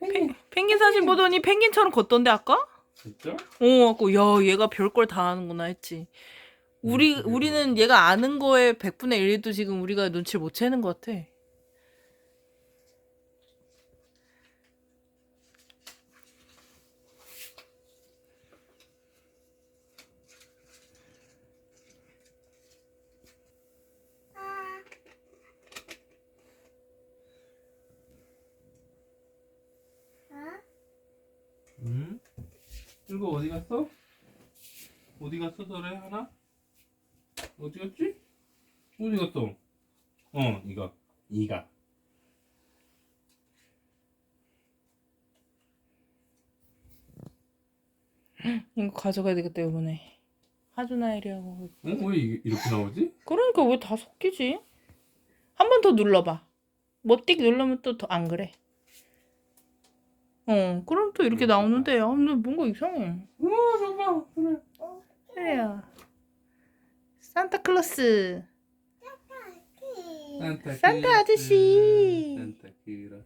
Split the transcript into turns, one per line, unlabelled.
펭귄.
펭귄 사진 보더니 펭귄처럼 걷던데 아까?
진짜?
어, 갖고 야 얘가 별걸 다 하는구나 했지. 우리
음,
우리는 얘가 아는 거에 100분의 1도 지금 우리가 눈치를 못 채는 것 같아.
이거 어디 갔어? 어디 갔어, 너네 하나? 어디 갔지? 어디 갔어? 어, 이거. 이가.
이거 가져가야 되겠다 이번에. 하주나일이하고.
어? 왜 이게 이렇게 나오지?
그러니까 왜 다 섞이지? 한 번 더 눌러봐. 뭐띡 누르면 또 안 그래. 어, 그럼 또 이렇게 나오는데, 아, 근데 뭔가 이상해.
어, 잠깐만. 그래.
그래요. 산타클로스.
산타,
산타 아저씨.
산타 클로스.